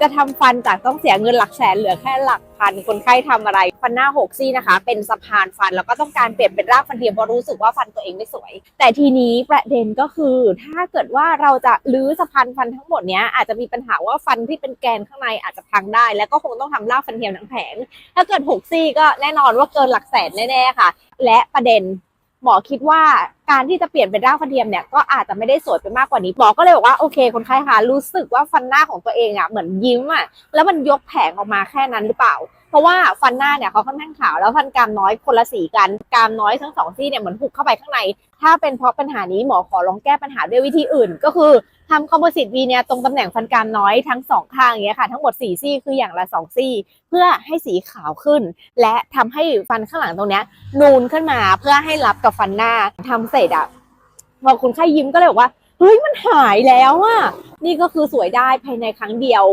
จะทำฟันจากต้องเสียเงินหลักแสนเหลือแค่หลักพันคนไข้ทำอะไร ฟันหน้าหกซี่นะคะ เป็นสะพานฟันแล้วก็ต้องการเปลี่ยนเป็นรากฟันเทียมเพราะรู้สึกว่าฟันตัวเองไม่สวย แต่ทีนี้ประเด็นก็คือถ้าเกิดว่าเราจะรื้อสะพานฟันทั้งหมดเนี้ยอาจจะมีปัญหาว่าฟันที่เป็นแกนข้างในอาจจะพังได้ แล้วก็คงต้องทำรากฟันเทียมทั้งแผงถ้าเกิดหกซี่ก็แน่นอนว่าเกินหลักแสนแน่ๆค่ะ และประเด็น หมอคิดว่าการที่จะเปลี่ยนเป็นรากฟันเทียมเนี่ยก็อาจจะไม่ได้สวยไปมากกว่านี้หมอก็เลยบอกว่าโอเค คนไข้คะรู้สึกว่าฟันหน้าของตัวเองอะเหมือนยิ้มอะแล้วมันยกแผงออกมาแค่นั้นหรือเปล่า เพราะว่าฟันหน้าเนี่ยเขาค่อนข้างขาวแล้วฟันกรามน้อยคนละสีกันกรามน้อยทั้งสองซี่เนี่ยเหมือนหุบเข้าไปข้างใน ถ้าเป็นเพราะปัญหานี้หมอขอลองแก้ปัญหาด้วยวิธีอื่นก็คือ ทำคอมโพสิตวีเนี่ยตรงตำแหน่งฟันกรามน้อยทั้งสองข้างอย่างเงี้ยค่ะทั้งหมดสี่ซี่คืออย่างละสองซี่ เพื่อให้สีขาวขึ้น และทำให้ฟันข้างหลังตรงเนี้ยนูนขึ้นมาเพื่อให้รับกับฟันหน้าทำเสร็จอะพอคุณไข้ยิ้มก็เลยบอกว่าเฮ้ยมันหายแล้วอะนี่ก็คือสวยได้ภายในครั้งเดียว